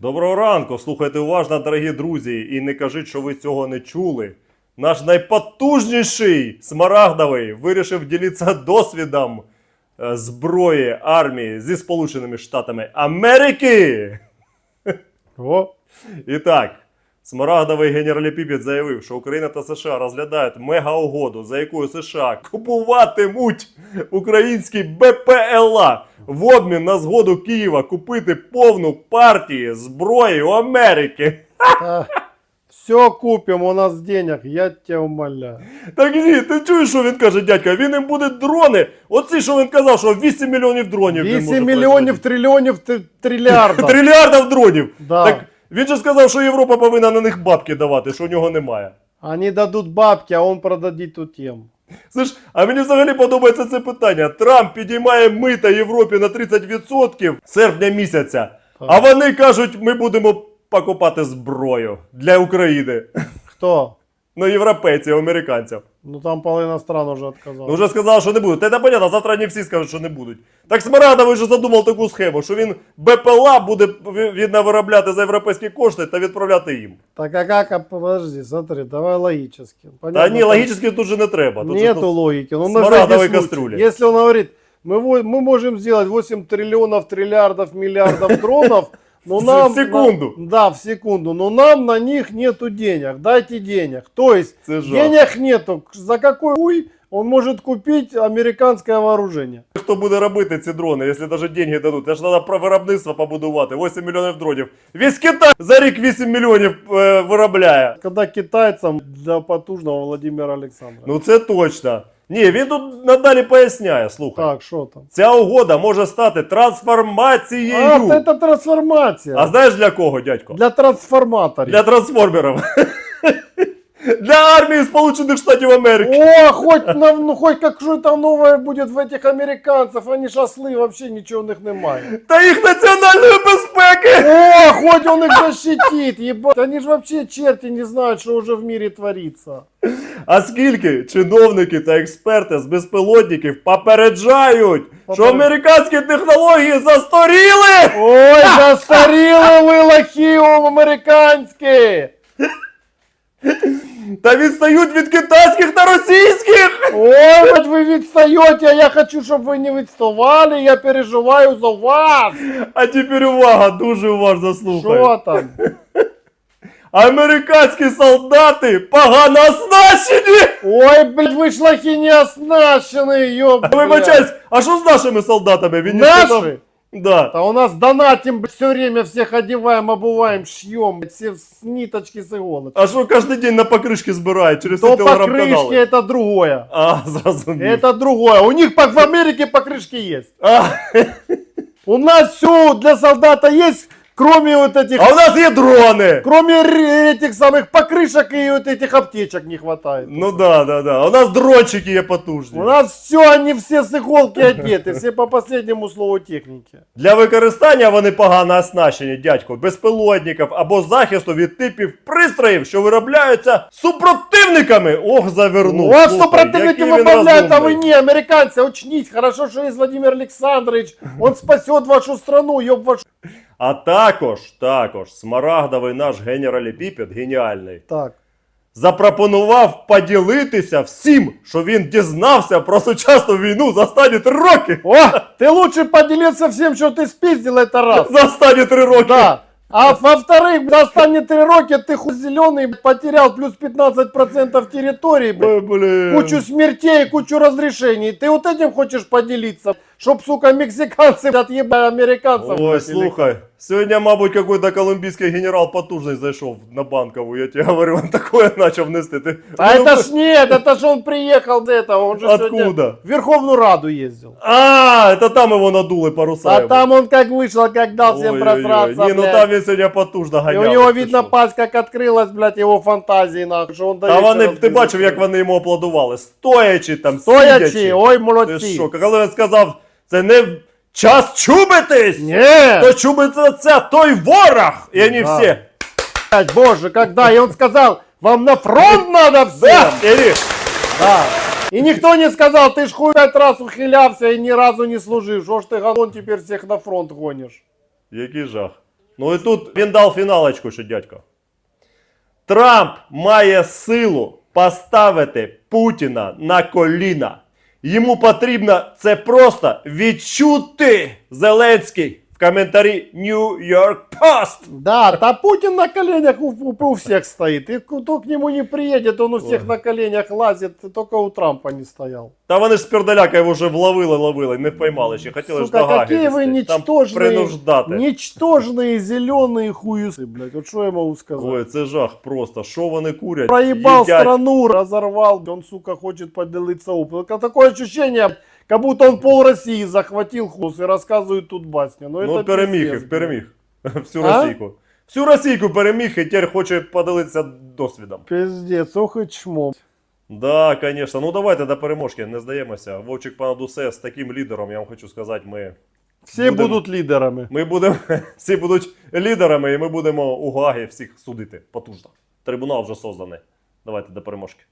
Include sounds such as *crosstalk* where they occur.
Доброго ранку, слухайте уважно, дорогі друзі, і не кажіть, що ви цього не чули. Наш найпотужніший Смарагдовий вирішив ділитися досвідом е, зброї армії зі Сполученими Штатами Америки. О, І так, Смарагдовий генераліпіпід заявив, що Україна та США розглядають мегаугоду, за якою США купуватимуть українські БПЛА в обмін на згоду Києва купити повну партію зброї у Америки. все купим, у нас денег, я тебя умоляю. Так ні, ти чуєш, що він каже, дядька? Він їм буде дрони. Оці, що він казав, що 8 мільйонів дронів. він 8 може миллионов, триллионов, три- триллиардов. Трильярдів дронів. Да. Так він же сказав, що Європа повинна на них бабки давати, що у нього немає. Они дадут бабки, а он продадит ту тему. Слиш, а мені взагалі подобається це питання. Трамп підіймає мита Європі на 30% серпня місяця. А вони кажуть, ми будемо покупати зброю для України. Кто? Ну, європейців, американців. Ну там половина стран уже отказалась. Ну вже сказали, що не будуть. Та це понятно, завтра не всі скажуть, що не будуть. Так Смарадовий вже задумав таку схему, що він БПЛА буде відно виробляти за європейські кошти та відправляти їм. Так а как, подожди, смотри, давай логически. Та ні, логічно тут же не треба. Тут Нету логики. Ну, смарагдовой на всякий случай. кастрюли. Если он говорит, мы, можем сделать 8 триллионов, триллиардов, миллиардов дронов, но В секунду. на- да, в секунду. Но нам на них нету денег. Дайте денег. То есть, Це денег нету. За какой хуй он может купить американское вооружение? Хто буде робити ці дрони, якщо навіть деньги дадуть? Це ж треба про виробництво побудувати. 8 мільйонів дронів. Весь Китай за рік 8 мільйонів е, виробляє. Когда китайцам для потужного Владимира Александровича. Ну це точно. Ні, він тут надалі поясняє, слухай. так, що там? Ця угода може стати трансформацією. А, это трансформация. А знаєш для кого, дядько? Для трансформаторів. Для трансформерів. Для армії Сполучених Штатів Америки. О, хоть, на- ну, хоть как что там новое будет в этих американцев, они шасли, вообще ничего у них немає. Та їх національної безпеки. О, хоть он их защитит, ебать. Они же вообще черти не знают, что уже в мире творится. А скільки чиновники та експерти з безпілотників попереджають, що американські технології застаріли? Ой, застаріли ви лохи американські. Та відстають від китайських та російських. Ой, вот вы відстаєте, а я хочу, щоб ви не відставали, я переживаю за вас. А тепер увага, дуже уважно слухай. Що там? Американські солдати погано оснащені. Ой, блядь, ви ж лохи не оснащені, ёб, Вибачаюсь, а що з нашими солдатами? Він не сказав? Наши? Да. А у нас донатим все время, всех одеваем, обуваем, шьем, все с ниточки с иголочки. А що кожен день на покришки збирають через ці То покрышки телеграм-канали? это другое. А, *laughs* зрозумів. Это другое. У них по- в Америке покрышки есть. А, У нас все для солдата есть, кроме вот этих, а у нас є дрони. кроме р- этих самых покрышек и вот этих аптечек не хватает. Ну да, да, да. У нас дрончики є потужні. У нас все, они все с иголки одеты, все по последнему слову техники. Для використання вони погано оснащені, дядько, безпілотників або захисту від типів пристроїв, що виробляються супротивниками. Ох, завернув. У вас Слухай, супротивники який він выбавляют, а вы розумний. не, американцы, учнись. Хорошо, что есть Владимир Александрович. Он спасет вашу страну, ёб вашу... А також, також, смарагдовий наш генераліпіпед, геніальний, Так. запропонував поділитися всім, що він дізнався про сучасну війну за останні три роки. О, ты лучше поделиться всем, что ты спиздил, это раз. За останні три роки. Да. А во-вторых, за останні три роки ты хуй зеленый потерял плюс 15% территории, блядь. Ой, блін. Кучу смертей, кучу разрешений. Ты вот этим хочешь поделиться? Чтоб, сука, мексиканцы отъебали американцев. Ой, блядь, или слухай, сьогодні, мабуть, какой-то колумбійський генерал потужний зайшов на банкову. Я тебе говорю, *laughs* він такое почав нести. Ти... А Ну, это ж нет, это ж он приехал до этого, он же Откуда? сегодня в Верховную Раду ездил. А, это там его надули паруса. А йому. там он как вышел, как дал всем Ой-ой-ой. просраться, Ні, ну блядь. там він сьогодні потужно И ганяв. у него ти видно що. пасть, как открылась, блядь, его фантазии, нахуй, что он до Та вечера вони, ти здесь бачив, як закрыл. вони йому аплодували. Стоячи там, Стоячи, сидячи. ой, Ти молодці. що, коли він сказав, це не час чубитись, Нет, то чубиться це той ворог. І вони Да. всі. блядь, боже, когда, и он сказал, вам на фронт надо всем. Да, і вони, Да. И никто не сказал, ты ж хуй пять раз ухилялся и ни разу не служил. Что ж ты, галон, теперь всех на фронт гонишь? Який жах. Ну і тут він дав фіналочку, що дядько. Трамп має силу поставити Путіна на коліна. Йому потрібно це просто відчути. Зеленський в коментарі New York Post. Да, та Путин на коленях у, у- у всех стоит. И кто к нему не приедет, он у всех Ой. на коленях лазит. Только у Трампа не стоял. Та вони ж з пердаляка його вже вловили, ловили, не впоймали ще. Хотіли ж Сука, до Гаги какие вы везти. Там ничтожные, принуждати. ничтожные зеленые хуюсы, блядь. Вот что я могу сказать? Ой, це жах просто. Що вони курять? Проебал Їдять. страну, разорвал, он, сука, хочет поделиться опытом. Такое ощущение, как будто он пол России захватил хус и рассказывает тут басня. Ну, Ну, это переміг пиздец, їх, переміг. Всю А? Російку. Всю Російку переміг і тепер хоче поділитися досвідом. блядь. Пиздец, ох и чмо. Да, конечно. Ну давайте до переможки, не здаємося. Вовчик Панадусе з таким лідером, я вам хочу сказати, ми, Всі Будем- будуть лідерами. ми будемо, *laughs* всі будуть лідерами, і ми будемо у Гагі всіх судити потужно. Трибунал вже созданий. Давайте до переможки.